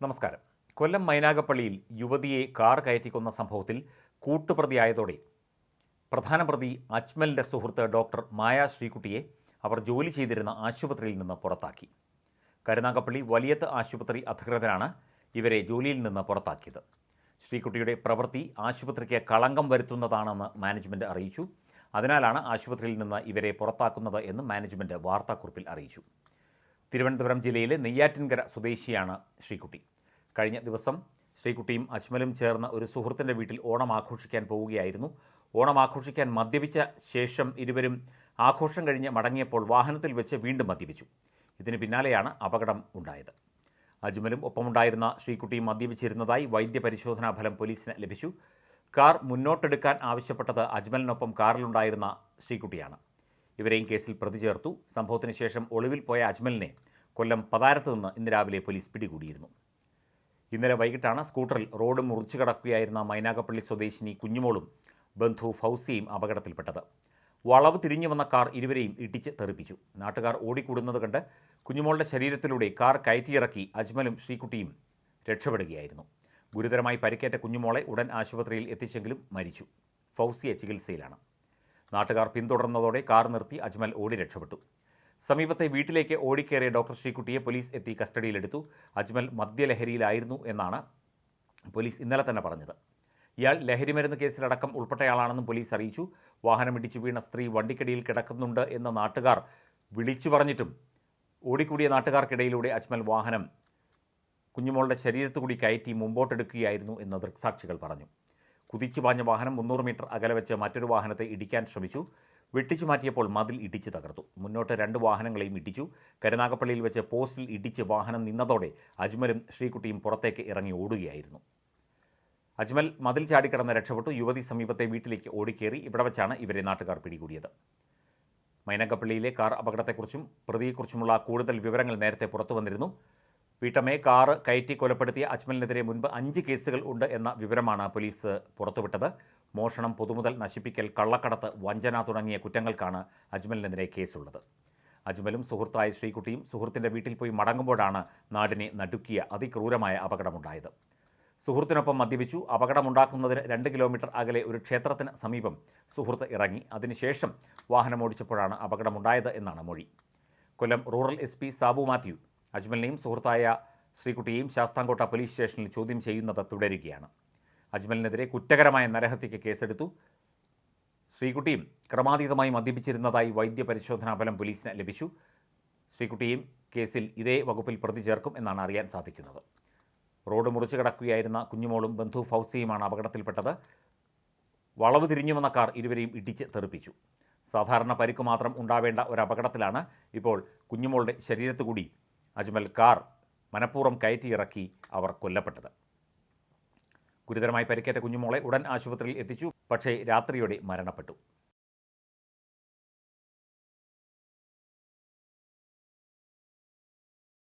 നമസ്കാരം. കൊല്ലം മൈനാഗപ്പള്ളിയിൽ യുവതിയെ കാർ കയറ്റിക്കൊന്ന സംഭവത്തിൽ കൂട്ടുപ്രതിയായതോടെ പ്രധാന പ്രതി അജ്മലിന്റെ സുഹൃത്ത് ഡോക്ടർ മായ ശ്രീകുട്ടിയെ അവർ ജോലി ചെയ്തിരുന്ന ആശുപത്രിയിൽ നിന്ന് പുറത്താക്കി. കരുനാഗപ്പള്ളി വലിയത്ത് ആശുപത്രി അധികൃതരാണ് ഇവരെ ജോലിയിൽ നിന്ന് പുറത്താക്കിയത്. ശ്രീകുട്ടിയുടെ പ്രവൃത്തി ആശുപത്രിക്ക് കളങ്കം വരുത്തുന്നതാണെന്ന് മാനേജ്മെന്റ് അറിയിച്ചു. അതിനാലാണ് ആശുപത്രിയിൽ നിന്ന് ഇവരെ പുറത്താക്കുന്നത് എന്ന് മാനേജ്മെന്റ് വാർത്താക്കുറിപ്പിൽ അറിയിച്ചു. തിരുവനന്തപുരം ജില്ലയിലെ നെയ്യാറ്റിൻകര സ്വദേശിയാണ് ശ്രീകുട്ടി. കഴിഞ്ഞ ദിവസം ശ്രീകുട്ടിയും അജ്മലും ചേർന്ന ഒരു സുഹൃത്തിന്റെ വീട്ടിൽ ഓണം ആഘോഷിക്കാൻ പോവുകയായിരുന്നു. ഓണം ആഘോഷിക്കാൻ മദ്യപിച്ച ശേഷം ഇരുവരും ആഘോഷം കഴിഞ്ഞ് മടങ്ങിയപ്പോൾ വാഹനത്തിൽ വെച്ച് വീണ്ടും മദ്യപിച്ചു. ഇതിന് പിന്നാലെയാണ് അപകടം ഉണ്ടായത്. അജ്മലും ഒപ്പമുണ്ടായിരുന്ന ശ്രീകുട്ടിയും മദ്യപിച്ചിരുന്നതായി വൈദ്യപരിശോധനാ ഫലം പോലീസിന് ലഭിച്ചു. കാർ മുന്നോട്ടെടുക്കാൻ ആവശ്യപ്പെട്ടത് അജ്മലിനൊപ്പം കാറിലുണ്ടായിരുന്ന ശ്രീകുട്ടിയാണ്. ഇവരെയും കേസിൽ പ്രതി ചേർത്തു സംഭവത്തിന് ശേഷം ഒളിവിൽ പോയ അജ്മലിനെ കൊല്ലം പതാരത്ത് നിന്ന് ഇന്ന് രാവിലെ പോലീസ് പിടികൂടിയിരുന്നു. ഇന്നലെ വൈകിട്ടാണ് സ്കൂട്ടറിൽ റോഡ് മുറിച്ചു കടക്കുകയായിരുന്ന മൈനാഗപ്പള്ളി സ്വദേശിനി കുഞ്ഞുമോളും ബന്ധു ഫൗസിയും അപകടത്തിൽപ്പെട്ടത്. വളവ് തിരിഞ്ഞു വന്ന കാർ ഇരുവരെയും ഇടിച്ച് തെറിപ്പിച്ചു. നാട്ടുകാർ ഓടിക്കൂടുന്നത് കണ്ട് കുഞ്ഞുമോളുടെ ശരീരത്തിലൂടെ കാർ കയറ്റിയിറക്കി അജ്മലും ശ്രീകുട്ടിയും രക്ഷപ്പെടുകയായിരുന്നു. ഗുരുതരമായി പരിക്കേറ്റ കുഞ്ഞുമോളെ ഉടൻ ആശുപത്രിയിൽ എത്തിച്ചെങ്കിലും മരിച്ചു. ഫൗസിയ ചികിത്സയിലാണ്. നാട്ടുകാർ പിന്തുടർന്നതോടെ കാർ നിർത്തി അജ്മൽ ഓടി രക്ഷപ്പെട്ടു. സമീപത്തെ വീട്ടിലേക്ക് ഓടിക്കേറിയ ഡോക്ടർ ശ്രീകുട്ടിയെ പോലീസ് എത്തി കസ്റ്റഡിയിലെടുത്തു. അജ്മൽ മദ്യലഹരിയിലായിരുന്നു എന്നാണ് പോലീസ് ഇന്നലെ തന്നെ പറഞ്ഞത്. ഇയാൾ ലഹരിമരുന്ന് കേസിലടക്കം ഉൾപ്പെട്ടയാളാണെന്നും പോലീസ് അറിയിച്ചു. വാഹനം ഇടിച്ചു വീണ സ്ത്രീ വണ്ടിക്കടിയിൽ കിടക്കുന്നുണ്ട് എന്ന് നാട്ടുകാർ വിളിച്ചു പറഞ്ഞിട്ടും ഓടിക്കൂടിയ നാട്ടുകാർക്കിടയിലൂടെ അജ്മൽ വാഹനം കുഞ്ഞുമോളുടെ ശരീരത്തു കൂടി കയറ്റി മുമ്പോട്ടെടുക്കുകയായിരുന്നു എന്ന് ദൃക്സാക്ഷികൾ പറഞ്ഞു. കുതിച്ചു പാഞ്ഞ വാഹനം മുന്നൂറ് മീറ്റർ അകലെ വെച്ച് മറ്റൊരു വാഹനത്തെ ഇടിക്കാൻ ശ്രമിച്ചു. വെട്ടിച്ചു മാറ്റിയപ്പോൾ മതിൽ ഇടിച്ച് തകർത്തു. മുന്നോട്ട് രണ്ട് വാഹനങ്ങളെയും ഇടിച്ചു. കരുനാഗപ്പള്ളിയിൽ വെച്ച് പോസ്റ്റിൽ ഇടിച്ച് വാഹനം നിന്നതോടെ അജ്മലും ശ്രീകുട്ടിയും പുറത്തേക്ക് ഇറങ്ങി ഓടുകയായിരുന്നു. അജ്മൽ മതിൽ ചാടിക്കടന്ന് രക്ഷപ്പെട്ടു. യുവതി സമീപത്തെ വീട്ടിലേക്ക് ഓടിക്കേറി ഇവിടെ വെച്ചാണ് ഇവരെ നാട്ടുകാർ പിടികൂടിയത്. മൈനകപ്പള്ളിയിലെ കാർ അപകടത്തെക്കുറിച്ചും പ്രതിയെക്കുറിച്ചുമുള്ള കൂടുതൽ വിവരങ്ങൾ നേരത്തെ പുറത്തു വന്നിരുന്നു. വീട്ടമ്മയെ കാറ് കയറ്റി കൊലപ്പെടുത്തിയ അജ്മലിനെതിരെ മുൻപ് അഞ്ച് കേസുകൾ ഉണ്ട് എന്ന വിവരമാണ് പോലീസ് പുറത്തുവിട്ടത്. മോഷണം പൊതുമുതൽ നശിപ്പിക്കൽ കള്ളക്കടത്ത് വഞ്ചന തുടങ്ങിയ കുറ്റങ്ങൾക്കാണ് അജ്മലിനെതിരെ കേസുള്ളത്. അജ്മലും സുഹൃത്തായ ശ്രീകുട്ടിയും സുഹൃത്തിന്റെ വീട്ടിൽ പോയി മടങ്ങുമ്പോഴാണ് നാടിനെ നടുക്കിയ അതിക്രൂരമായ അപകടമുണ്ടായത്. സുഹൃത്തിനൊപ്പം മദ്യപിച്ചു. അപകടമുണ്ടാക്കുന്നതിന് രണ്ട് കിലോമീറ്റർ അകലെ ഒരു ക്ഷേത്രത്തിന് സമീപം സുഹൃത്ത് ഇറങ്ങി. അതിനുശേഷം വാഹനമോടിച്ചപ്പോഴാണ് അപകടമുണ്ടായത് എന്നാണ് മൊഴി. Kollam rural S P Sabu Mathew. അജ്മലിനെയും സുഹൃത്തായ ശ്രീകുട്ടിയെയും ശാസ്താംകോട്ട പോലീസ് സ്റ്റേഷനിൽ ചോദ്യം ചെയ്യുന്നത് തുടരുകയാണ്. അജ്മലിനെതിരെ കുറ്റകരമായ നരഹത്യയ്ക്ക് കേസെടുത്തു. ശ്രീകുട്ടിയും ക്രമാതീതമായി മദ്യപിച്ചിരുന്നതായി വൈദ്യ പരിശോധനാ ഫലം പോലീസിന് ലഭിച്ചു. ശ്രീകുട്ടിയും കേസിൽ ഇതേ വകുപ്പിൽ പ്രതി ചേർക്കും എന്നാണ് അറിയാൻ സാധിക്കുന്നത്. റോഡ് മുറിച്ചു കിടക്കുകയായിരുന്ന കുഞ്ഞുമോളും ബന്ധു ഫൗസിയുമാണ് അപകടത്തിൽപ്പെട്ടത്. വളവ് തിരിഞ്ഞു വന്ന കാർ ഇരുവരെയും ഇടിച്ച് തെറിപ്പിച്ചു. സാധാരണ പരിക്ക് മാത്രം ഉണ്ടാവേണ്ട ഒരു അപകടത്തിലാണ് ഇപ്പോൾ കുഞ്ഞുമോളുടെ ശരീരത്തു കൂടി അജ്മൽ കാർ മനഃപൂർവം കയറ്റിയിറക്കി അവർ കൊല്ലപ്പെട്ടത്. ഗുരുതരമായി പരിക്കേറ്റ കുഞ്ഞുമോളെ ഉടൻ ആശുപത്രിയിൽ എത്തിച്ചു. പക്ഷേ രാത്രിയോടെ മരണപ്പെട്ടു.